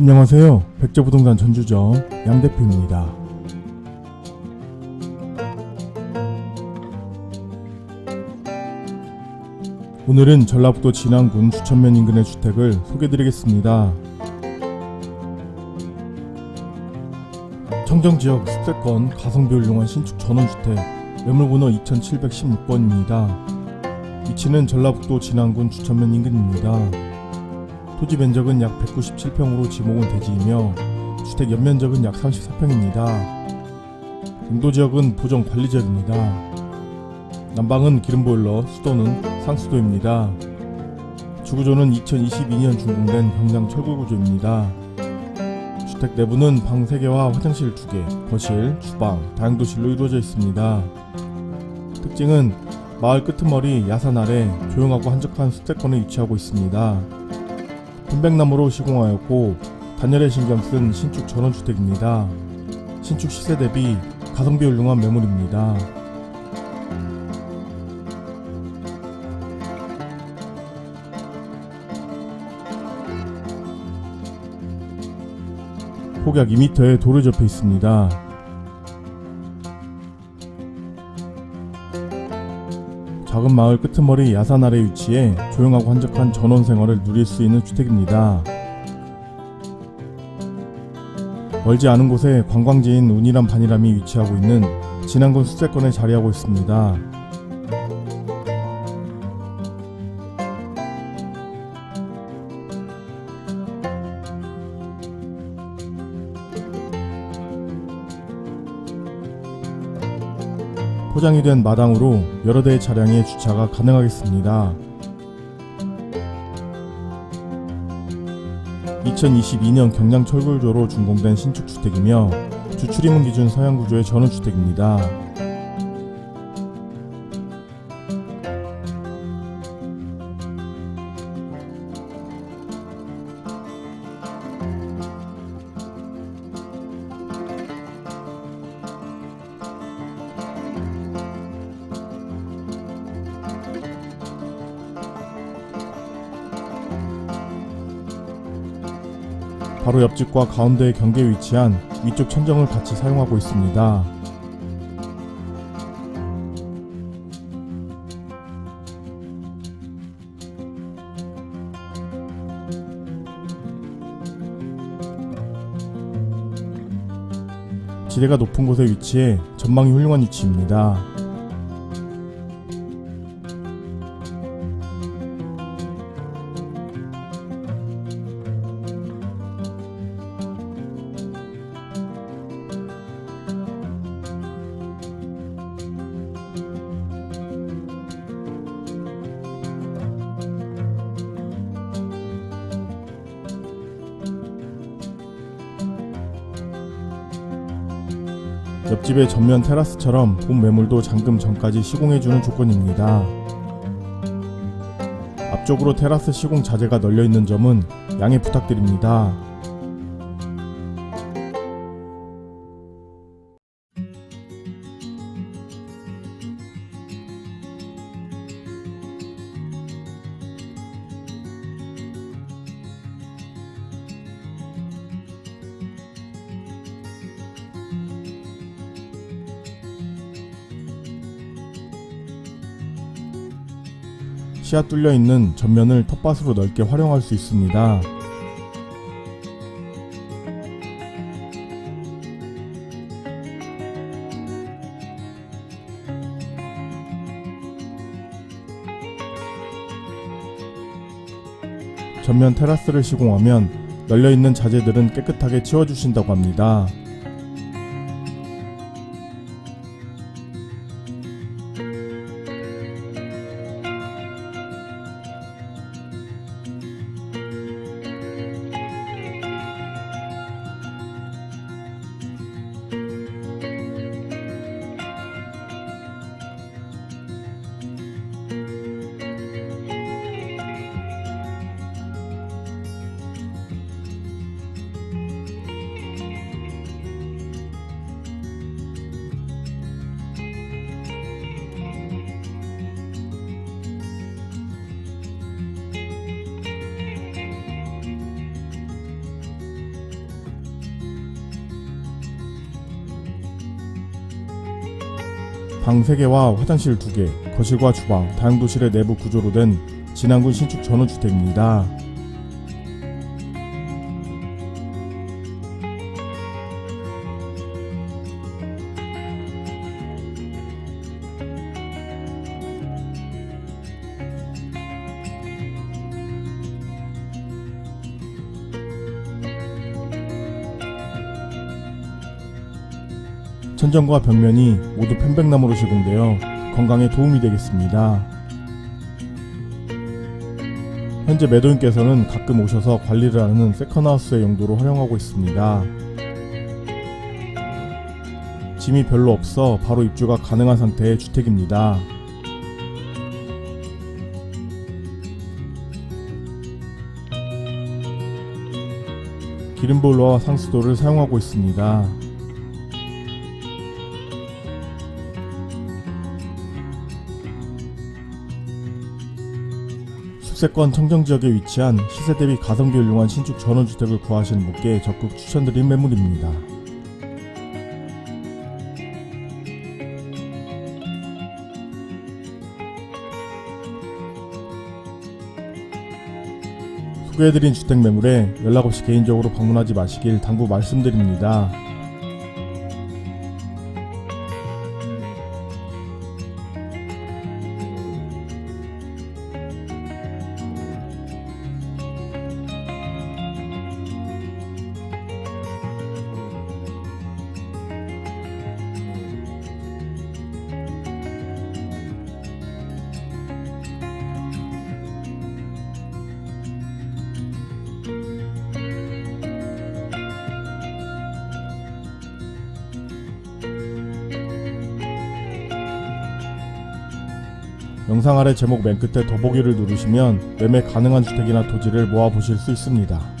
안녕하세요. 백제부동산 전주점 양 대표입니다. 오늘은 전라북도 진안군 주천면 인근의 주택을 소개드리겠습니다. 청정지역 수도권 가성비 훌륭한 신축 전원주택 매물번호 2716번입니다. 위치는 전라북도 진안군 주천면 인근입니다. 토지 면적은 약 197평으로 지목은 대지이며 주택 연면적은 약 34평입니다. 용도 지역은 보정 관리 지역입니다. 난방은 기름 보일러, 수도는 상수도입니다. 주구조는 2022년 준공된 경량 철골 구조입니다. 주택 내부는 방 3개와 화장실 2개, 거실, 주방, 다용도실로 이루어져 있습니다. 특징은 마을 끄트머리 야산 아래 조용하고 한적한 수도권에 위치하고 있습니다. 편백나무로 시공하였고 단열에 신경 쓴 신축 전원주택입니다. 신축 시세 대비 가성비 훌륭한 매물입니다. 폭약 2m의 도로 접해 있습니다. 작은 마을 끄트머리 야산 아래 위치해 조용하고 한적한 전원 생활을 누릴 수 있는 주택입니다. 멀지 않은 곳에 관광지인 운이람 반이람이 위치하고 있는 진안군 수도권에 자리하고 있습니다. 포장이 된 마당으로 여러 대의 차량의 주차가 가능하겠습니다. 2022년 경량 철골조로 준공된 신축 주택이며 주출입문 기준 서양 구조의 전원주택입니다. 바로 옆집과 가운데의 경계에 위치한 위쪽 천정을 같이 사용하고 있습니다. 지대가 높은 곳에 위치해 전망이 훌륭한 위치입니다. 옆집의 전면 테라스처럼 본 매물도 잔금 전까지 시공해주는 조건입니다. 앞쪽으로 테라스 시공 자재가 널려 있는 점은 양해 부탁드립니다. 시야 뚫려 있는 전면을 텃밭으로 넓게 활용할 수 있습니다. 전면 테라스를 시공하면 널려 있는 자재들은 깨끗하게 치워주신다고 합니다. 방 3개와 화장실 2개, 거실과 주방, 다용도실의 내부 구조로 된 진안군 신축 전원주택입니다. 천정과 벽면이 모두 편백나무로 시공되어 건강에 도움이 되겠습니다. 현재 매도인께서는 가끔 오셔서 관리를 하는 세컨하우스의 용도로 활용하고 있습니다. 짐이 별로 없어 바로 입주가 가능한 상태의 주택입니다. 기름보일러와 상수도를 사용하고 있습니다. 숙세권 청정지역에 위치한 시세 대비 가성비 훌륭한 신축 전원주택을 구하시는 분께 적극 추천드린 매물입니다. 소개해드린 주택 매물에 연락 없이 개인적으로 방문하지 마시길 당부 말씀드립니다. 영상 아래 제목 맨 끝에 더보기를 누르시면 매매 가능한 주택이나 토지를 모아보실 수 있습니다.